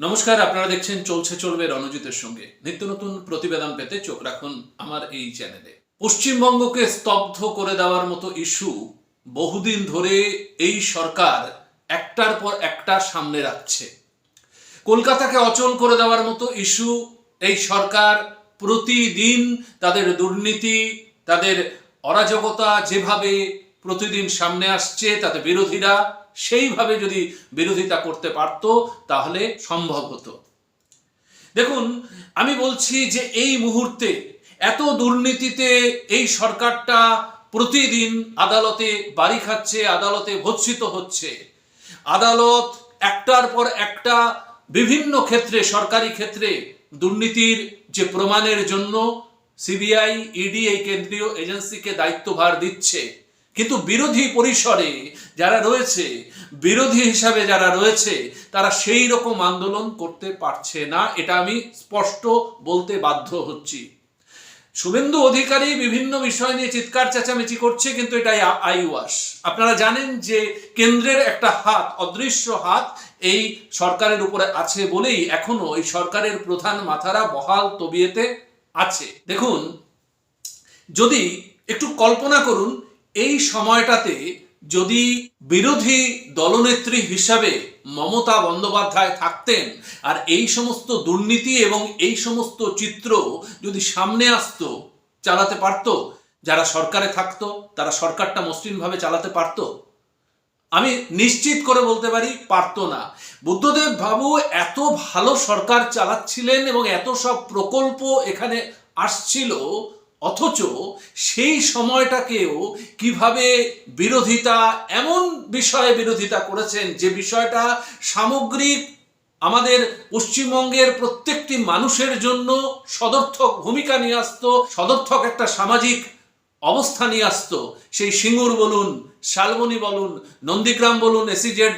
নমস্কার, আপনারা দেখছেন চলছে চলবে রণজিতের সঙ্গে। নিত্য নতুন প্রতিবেদন পেতে চোখ রাখুন আমার এই চ্যানেলে। পশ্চিমবঙ্গকে স্তব্ধ করে দেওয়ার মতো ইস্যু বহুদিন ধরে এই সরকার একটার পর একটা সামনে রাখছে। কলকাতাকে অচল করে দেওয়ার মতো ইস্যু এই সরকার প্রতিদিন তাদের দুর্নীতি, তাদের অরাজকতা যেভাবে প্রতিদিন সামনে আসছে, তাতে বিরোধীরা সেইভাবে যদি বিরোধিতা করতে পারত, তাহলে সম্ভব হতো। দেখুন, আমি বলছি যে এই মুহূর্তে এত দুর্নীতিতে এই সরকারটা প্রতিদিন আদালতে বাড়ি খাচ্ছে, আদালতে ভৎসিত হচ্ছে। আদালত একটার পর একটা বিভিন্ন ক্ষেত্রে, সরকারি ক্ষেত্রে দুর্নীতির যে প্রমাণের জন্য সিবিআই, ইডি এই কেন্দ্রীয় এজেন্সিকে দায়িত্বভার দিচ্ছে। কিন্তু বিরোধী পরিসরে যারা রয়েছে, বিরোধী হিসাবে যারা রয়েছে, তারা সেই রকম আন্দোলন করতে পারছে না, এটা আমি স্পষ্ট বলতে বাধ্য হচ্ছি। শুভেন্দু অধিকারী বিভিন্ন বিষয় নিয়ে চিৎকার চেঁচামেচি করছে, কিন্তু এটাই আইওয়াস। আপনারা জানেন যে কেন্দ্রের একটা হাত, অদৃশ্য হাত, এই সরকারের উপরে আছে বলেই এখনও এই সরকারের প্রধান মাথারা বহাল তবিয়েতে আছে। দেখুন, যদি একটু কল্পনা করুন এই সময়টাতে যদি বিরোধী দলনেত্রী হিসাবে মমতা বন্দ্যোপাধ্যায় থাকতেন, আর এই সমস্ত দুর্নীতি এবং এই সমস্ত চিত্র যদি সামনে আসতো, চালাতে পারতো, যারা সরকারে থাকতো, তারা সরকারটা মসৃণভাবে চালাতে পারতো? আমি নিশ্চিত করে বলতে পারি পারতো না। বুদ্ধদেব বাবু এত ভালো সরকার চালাচ্ছিলেন এবং এত সব প্রকল্প এখানে আসছিল অথচ সেই সময়টাকেও কীভাবে বিরোধিতা, এমন বিষয়ে বিরোধিতা করেছেন যে বিষয়টা সামগ্রিক আমাদের পশ্চিমবঙ্গের প্রত্যেকটি মানুষের জন্য সদর্থক ভূমিকা নিয়ে আসতো, সদর্থক একটা সামাজিক অবস্থা নিয়ে আসতো। সেই সিঙ্গুর বলুন, শালবনী বলুন, নন্দীগ্রাম বলুন, এসিজেড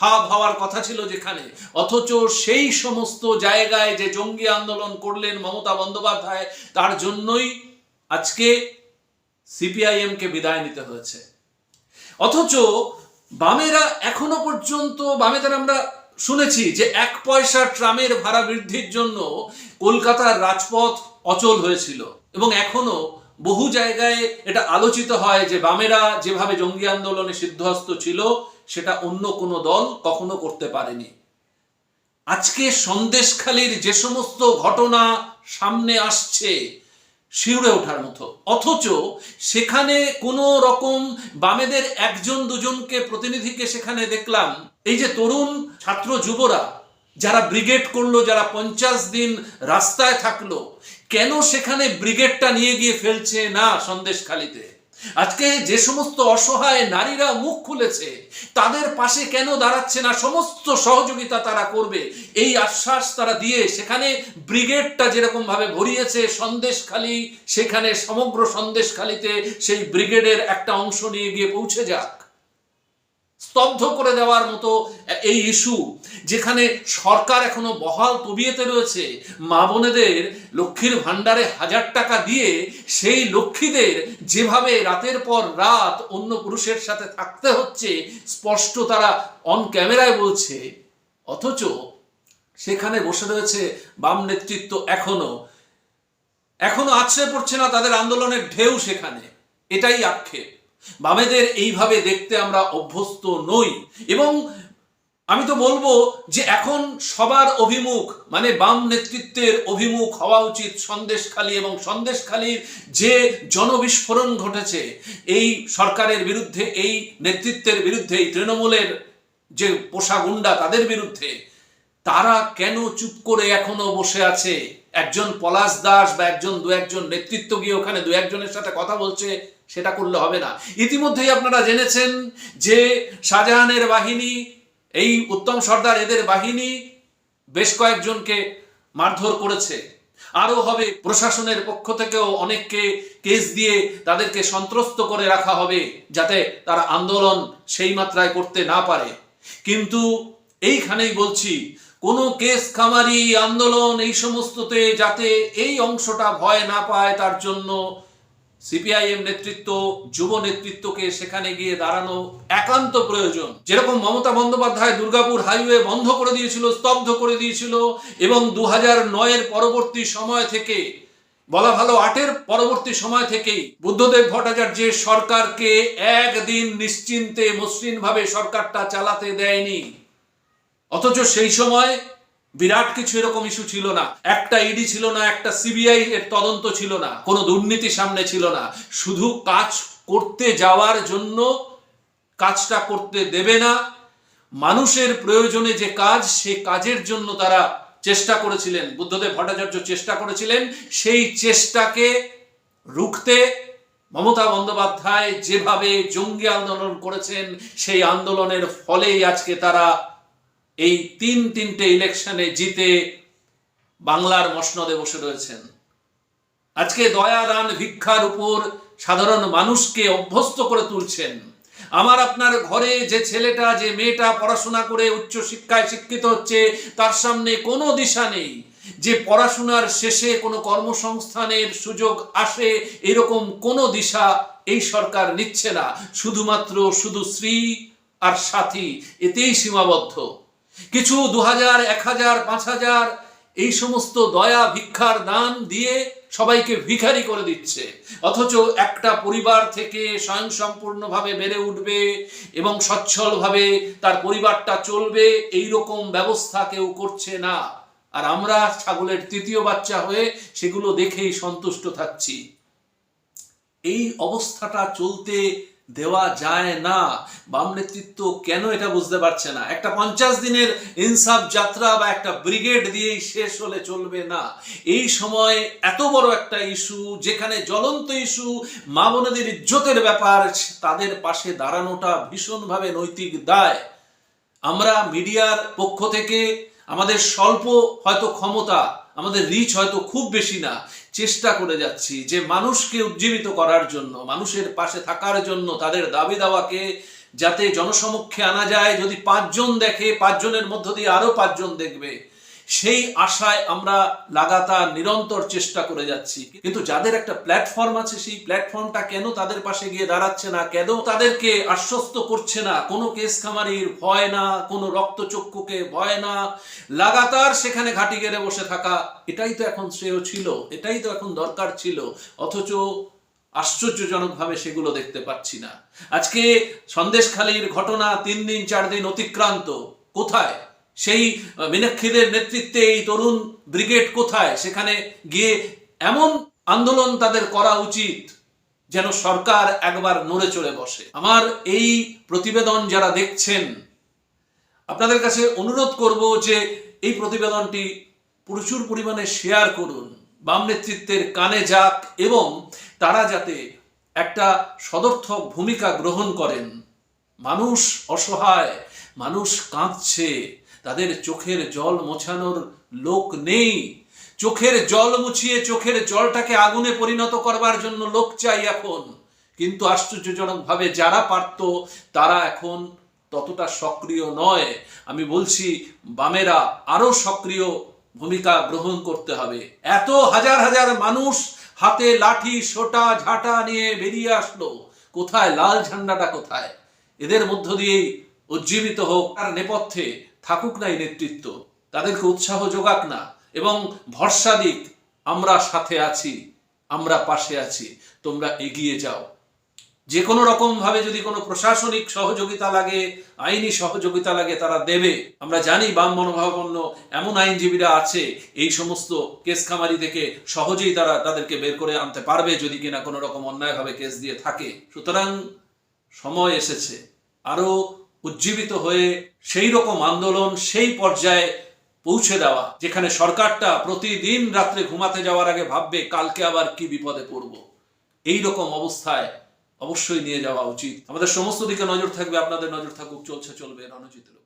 হাব হওয়ার কথা ছিল যেখানে। অথচ সেই সমস্ত জায়গায় যে জঙ্গি আন্দোলন করলেন মমতা বন্দ্যোপাধ্যায়, তার জন্যই আজকে সিপিআইএমকে বিদায় নিতে হয়েছে। অথচ বামেরা এখনও পর্যন্ত, বামেদের আমরা শুনেছি যে এক পয়সা ট্রামের ভাড়া বৃদ্ধির জন্য কলকাতার রাজপথ অচল হয়েছিল এবং এখনও বহু জায়গায় এটা আলোচিত হয় যে বামেরা যেভাবে জঙ্গি আন্দোলনে সিদ্ধহস্ত ছিল, সেটা অন্য কোনো দল কখনো করতে পারেনি। আজকে সন্দেশখালির যে সমস্ত ঘটনা সামনে আসছে শিউরে ওঠার মতো। অথচ সেখানে কোনো রকম বামেদের একজন দুজনকে প্রতিনিধিকে সেখানে দেখলাম। এই যে তরুণ ছাত্র যুবরা, যারা ব্রিগেড করল, যারা পঞ্চাশ দিন রাস্তায় থাকল, কেন সেখানে ব্রিগেডটা নিয়ে গিয়ে ফেলছে? না সন্দেশখালিতে আজকে যে সমস্ত অসহায় নারীরা মুখ খুলেছে, তাদের পাশে কেন দাঁড়াচ্ছে না? সমস্ত সহযোগিতা তারা করবে। এই আশ্বাস তারা দিয়ে সেখানে ব্রিগেডটা যেরকম ভাবে ভরিয়েছে সন্দেশখালি, সেখানে সমগ্র সন্দেশখালিতে সেই ব্রিগেডের একটা অংশ নিয়ে গিয়ে পৌঁছে যাক। স্তব্ধ করে দেওয়ার মতো এই ইস্যু, যেখানে সরকার এখনও বহাল তবিয়েতে রয়েছে, মা বোনেদের লক্ষ্মীর ভাণ্ডারে হাজার টাকা দিয়ে সেই লক্ষ্মীদের যেভাবে রাতের পর রাত অন্য পুরুষের সাথে থাকতে হচ্ছে, স্পষ্ট তারা অন ক্যামেরায় বলছে। অথচ সেখানে বসে রয়েছে বাম নেতৃত্ব এখনও। এখনও আছড়ে পড়ছে না তাদের আন্দোলনের ঢেউ সেখানে। এটাই আক্ষেপ। বামেদের এইভাবে দেখতে আমরা অভ্যস্ত নই। এবং আমি তো বলব যে এখন সবার অভিমুখ মানে বাম নেতৃত্বের অভিমুখ হওয়া উচিত সন্দেশখালী এবং সন্দেশখালীর যে জনবিস্ফোরণ ঘটেছে, এই সরকারের বিরুদ্ধে, এই নেতৃত্বের বিরুদ্ধে, এই তৃণমূলের যে পোষা গুন্ডা তাদের বিরুদ্ধে, তারা কেন চুপ করে এখনও বসে আছে? একজন পলাশ দাস বা একজন দু একজন নেতৃত্ব গিয়ে ওখানে দু একজনের সাথে কথা বলছে সেটা করলে হবে না। ইতিমধ্যেই আপনারা জেনেছেন যে শাহজাহানের বাহিনী, এই উত্তম সর্দার এদের বাহিনী বেশ কয়েকজনকে মারধর করেছে। আরও হবে, প্রশাসনের পক্ষ থেকেও অনেককে কেস দিয়ে তাদেরকে সন্ত্রস্ত করে রাখা হবে যাতে তারা আন্দোলন সেই মাত্রায় করতে না পারে। কিন্তু এইখানেই বলছি, কোনো কেস খামারি আন্দোলন এই সমস্ততে যাতে এই অংশটা ভয় না পায় তার জন্য সিপিআইএম নেতৃত্ব, যুব নেতৃত্বকে সেখানে গিয়ে দাঁড়ানো একান্ত প্রয়োজন। যেরকম মমতা বন্দ্যোপাধ্যায় দুর্গাপুর হাইওয়ে বন্ধ করে দিয়েছিল, স্তব্ধ করে দিয়েছিল, এবং দু হাজার নয়ের পরবর্তী সময় থেকে, বলা ভালো আটের পরবর্তী সময় থেকেই বুদ্ধদেব ভট্টাচার্যের সরকারকে একদিন নিশ্চিন্তে মসৃণভাবে সরকারটা চালাতে দেয়নি। অথচ সেই সময় বিরাট কিছু এরকম ইস্যু ছিল না। একটা ইডি ছিল না, একটা সিবিআই এর তদন্ত ছিল না, কোনো দুর্নীতি সামনে ছিল না। শুধু কাজ করতে যাওয়ার জন্য কাজটা করতে দেবে না। মানুষের প্রয়োজনে যে কাজ, সে কাজের জন্য তারা চেষ্টা করেছিলেন। বুদ্ধদেব ভট্টাচার্য চেষ্টা করেছিলেন সেই চেষ্টাকে রুখতে। মমতা বন্দ্যোপাধ্যায় যেভাবে জঙ্গি আন্দোলন করেছেন, সেই আন্দোলনের ফলেই আজকে তারা এই তিন তিনটে ইলেকশনে জিতে বাংলার মসনদে বসে রয়েছেন। আজকে দয়া, দান, ভিক্ষার উপর সাধারণ মানুষকে অভ্যস্ত করে তুলছেন। আমার আপনার ঘরে যে ছেলেটা, যে মেয়েটা পড়াশোনা করে উচ্চ শিক্ষায় শিক্ষিত হচ্ছে, তার সামনে কোনো দিশা নেই যে পড়াশোনার শেষে কোনো কর্মসংস্থানের সুযোগ আসে, এরকম কোনো দিশা এই সরকার নিচ্ছে না। শুধুমাত্র শুধু শ্রী আর সাথী, এতেই সীমাবদ্ধ। কিছু দু হাজার এক হাজার পাঁচ হাজার এই সমস্ত দয়া, ভিক্ষার দান দিয়ে সবাইকে ভিখারি করে দিচ্ছে। অথচ একটা পরিবার থেকে স্বয়ংসম্পূর্ণভাবে বেড়ে উঠবে এবং সচ্ছলভাবে তার পরিবারটা চলবে এই রকম ব্যবস্থা কেউ করছে না। আর আমরা ছাগলের তৃতীয় বাচ্চা হয়ে সেগুলো দেখেই সন্তুষ্ট থাকছি। এই অবস্থাটা চলতে দেওয়া যায় না। বাম নেতৃত্ব কেন এটা বুঝতে পারছে না? একটা পঞ্চাশ দিনের ইনসাফ যাত্রা বা একটা ব্রিগেড দিয়েই শেষ হলে চলবে না। এই সময় এত বড় একটা ইস্যু, যেখানে জ্বলন্ত ইস্যু, মা বোনেদের ইজ্জতের ব্যাপার, তাদের পাশে দাঁড়ানোটা ভীষণভাবে নৈতিক দায়। আমরা মিডিয়ার পক্ষ থেকে আমাদের স্বল্প হয়তো ক্ষমতা, আমাদের রিচ হয়তো খুব বেশি না। চেষ্টা করে যাচ্ছি যে মানুষকে উজ্জীবিত করার জন্য, মানুষের পাশে থাকার জন্য তাদের দাবি দাওয়াকে যাতে জনসমক্ষে আনা যায়। যদি পাঁচজন দেখে, পাঁচজনের মধ্য দিয়ে আরও পাঁচজন দেখবে সেই আশায় আমরা লাগাতার নিরন্তর চেষ্টা করে যাচ্ছি। কিন্তু যাদের একটা প্ল্যাটফর্ম আছে, সেই প্ল্যাটফর্মটা কেন তাদের পাশে গিয়ে দাঁড়াচ্ছে না? কেন তাদেরকে আশ্বস্ত করছে না? কোনো কেস খামারির ভয় না, কোনো রক্তচক্ষুকে ভয় না। লাগাতার সেখানে ঘাটি গেড়ে বসে থাকা, এটাই তো এখন শ্রেয় ছিল, এটাই তো এখন দরকার ছিল। অথচ আশ্চর্যজনকভাবে সেগুলো দেখতে পাচ্ছি না। আজকে সন্দেশখালীর ঘটনা তিন দিন, চার দিন অতিক্রান্ত। কোথায়? সেই মীনাক্ষীদের নেতৃত্বে এই তরুণ ব্রিগেড কোথায়? সেখানে গিয়ে এমন আন্দোলন তাদের করা উচিত যেন সরকার একবার নড়ে চড়ে বসে। আমার এই প্রতিবেদন যারা দেখছেন, আপনাদের কাছে অনুরোধ করব যে এই প্রতিবেদনটি প্রচুর পরিমাণে শেয়ার করুন, বাম নেতৃত্বের কানে যাক এবং তারা যাতে একটা সদর্থক ভূমিকা গ্রহণ করেন। মানুষ অসহায়, মানুষ কাঁদছে তাদের চোখের জল মোছানোর লোক নেই। চোখের জল মুছিয়ে চোখের জলটাকে আগুনে পরিণত করবার জন্য লোক চাই এখন। কিন্তু আশ্চর্যজনকভাবে যারা পারত, তারা এখন ততটা সক্রিয় নয়। আমি বলছি, বামেরা আরও সক্রিয় ভূমিকা গ্রহণ করতে হবে। এত হাজার হাজার মানুষ হাতে লাঠি, সোটা, ঝাঁটা নিয়ে বেরিয়ে আসলো। কোথায়? লাল ঝান্ডাটা কোথায়? এদের মধ্য দিয়েই উজ্জীবিত হোক আর নেপথ্যে। থাকুক না এই নেতৃত্ব, তাদেরকে উৎসাহ যোগাক না এবং ভরসা দিক, আমরা সাথে আছি, আমরা পাশে আছি, তোমরা এগিয়ে যাও। যে কোনো রকম ভাবে যদি কোনো প্রশাসনিক সহযোগিতা লাগে, আইনি সহযোগিতা লাগে, তারা দেবে। আমরা জানি বাম মনোভাবাপন্ন এমন আইনজীবীরা আছে, এই সমস্ত কেস খামারি থেকে সহজেই তারা তাদেরকে বের করে আনতে পারবে যদি কিনা কোনো রকম অন্যায়ভাবে কেস দিয়ে থাকে। সুতরাং সময় এসেছে। আরও উজ্জীবিত হয়ে সেই রকম আন্দোলন সেই পর্যায়ে পৌঁছে দেওয়া, যেখানে সরকারটা প্রতিদিন রাত্রে ঘুমাতে যাওয়ার আগে ভাববে, কালকে আবার কি বিপদে পড়ব এই রকম অবস্থায় অবশ্যই নিয়ে যাওয়া উচিত আমাদের সমস্ত দিকে নজর থাকবে, আপনাদের নজর থাকুক, চলছে, চলবে, রণজিতের।